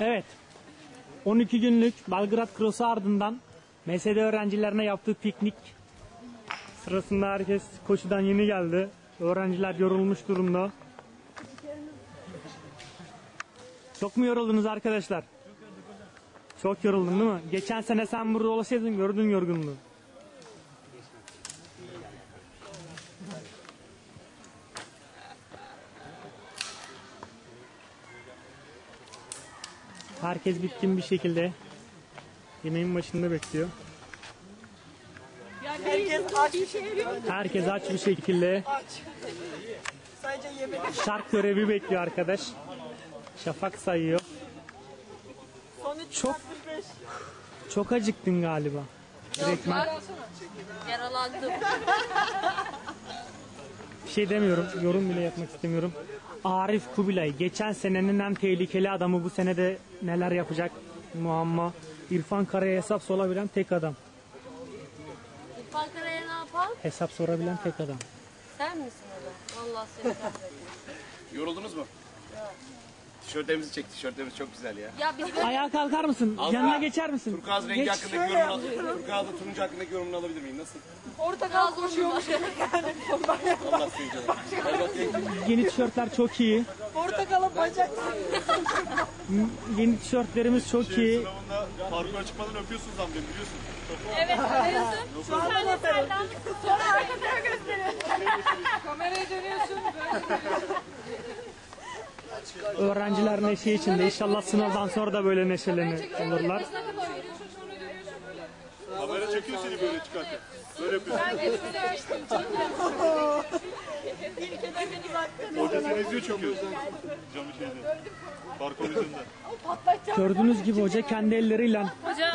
Evet. 12 günlük Belgrad Cross'u ardından MSD öğrencilerine yaptığı piknik sırasında herkes koşudan yeni geldi. Öğrenciler yorulmuş durumda. Çok mu yoruldunuz arkadaşlar? Çok yoruldun değil mi? Geçen sene sen burada olsaydın gördün yorgunluğu. Herkes bitkin bir şekilde yemeğin başında bekliyor. Herkes aç bir şey diyor. Herkes aç bir şekilde Aç. Sadece yemek. şark görevi bekliyor arkadaş. Şafak sayıyor. Son 3 Çok- 65. Çok acıktın galiba. Direktmen. Yaralandım. Bir şey demiyorum. Yorum bile yapmak istemiyorum. Arif Kubilay. Geçen senenin en tehlikeli adamı bu sene de neler yapacak? Muamma. İrfan Kara'ya hesap sorabilen tek adam. İrfan Kara'ya ne yapalım? Hesap sorabilen tek adam. Sen misin o da? Vallahi seni kahretsin. Yoruldunuz mu? Tişörtlerimizi çek. Tişörtlerimiz çok güzel ya. Ya biz Ayağa kalkar mısın? Yanına geçer misin? Turkuaz rengi Geç. hakkındaki yorumunu Turkuaz'la turuncu hakkındaki yorumunu alabilir miyim? Nasıl? Portakal koşuyormuş. Allah seni canım. Hadi bakayım. Yeni tişörtler çok iyi. Portakala bacak. Yeni tişörtlerimiz çok iyi. Sınavında parkura çıkmadan öpüyorsunuz beni biliyorsun. evet biliyorsun. Şu anda da atarım. Sonra arkasına gösteriyor. Kameraya dönüyorsun. Öğrenciler neşe içinde. İnşallah sınavdan sonra da böyle neşelenir olurlar. Kamera çekiyor seni böyle çıkarken. Böyle yapıyorsun. Hoca seni izliyor çekiyor. Camı şeyde. Parkur yüzünden. Gördüğünüz gibi hoca kendi elleriyle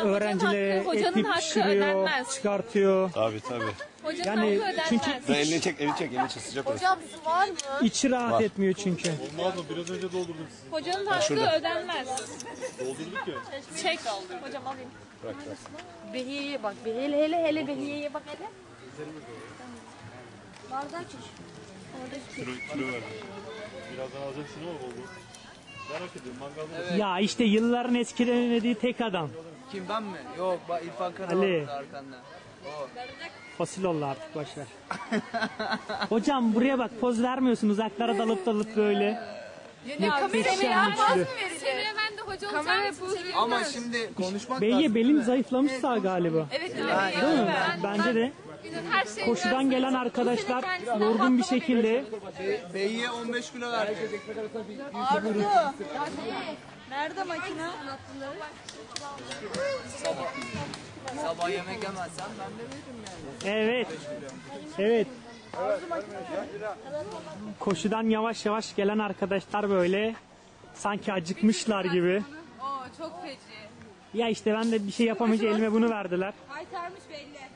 öğrencilere hakkı, hocanın eti hakkı pişiriyor, ödenmez. çıkartıyor. Tabii tabii. Hocanın Yani hakkı ödenmez. çünkü Ben elini çek, elini çek, elini çek. Sıcak olsun. Hocam su var mı? içi rahat etmiyor çünkü. Olmaz mı? Biraz önce doldurdum sizi. Hocanın hakkı ödenmez. Doldurduk ya. Çek. Hocam alayım. Behiyeye bak. Behiye, hele hele hele behiyeye bak hele. Bardak iç. Kilo, kilo verdim. Birazdan alacaksın ama bol. Merak ediyorum mangalda mı? Ya işte yılların eskilemediği tek adam. Kim ben mi? Yok bak İrfan Kara Ali. var burada arkanda. O. Fosil oldu artık boşver. Hocam buraya bak poz vermiyorsun uzaklara dalıp dalıp böyle. Muhteşem üçlü. Seneye ben de hoca olacağım. Ama şimdi konuşmak Beyye lazım. belin zayıflamış sağ galiba. Evet Değil mi? Bence de. Her şey Koşudan gelen arkadaşlar yorgun bir şekilde Be- Beyye 15 kilo verdi. Ardu. Nerede makine? Sabah yemek yemezsem ben de veririm yani. Evet. Evet. Koşudan yavaş yavaş gelen arkadaşlar böyle sanki acıkmışlar gibi. Oo çok feci. Ya işte ben de bir şey yapamayınca elime bunu verdiler. Kaytarmış belli.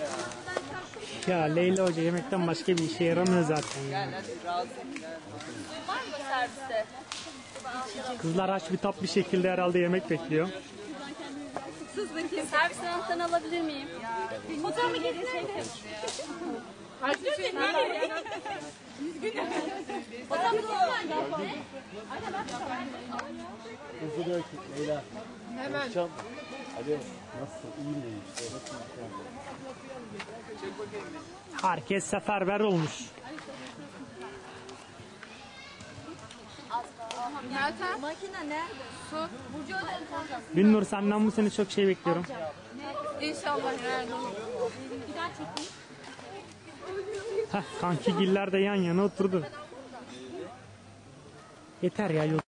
Ya Leyla Hoca yemekten başka bir işe yaramıyor zaten. ya. Var mı serviste? Kızlar aç bir tap bir şekilde herhalde yemek bekliyor. Servis anahtarını alabilir miyim? Fotoğrafı getirsene. Açtın mı? Fotoğrafı getirsene. Herkes seferber olmuş. Makine nerede? Su. Burcu. Binnur senden bu sene çok şey bekliyorum. İnşallah herhalde. Heh, kanki giller de yan yana oturdu. Yeter ya yol.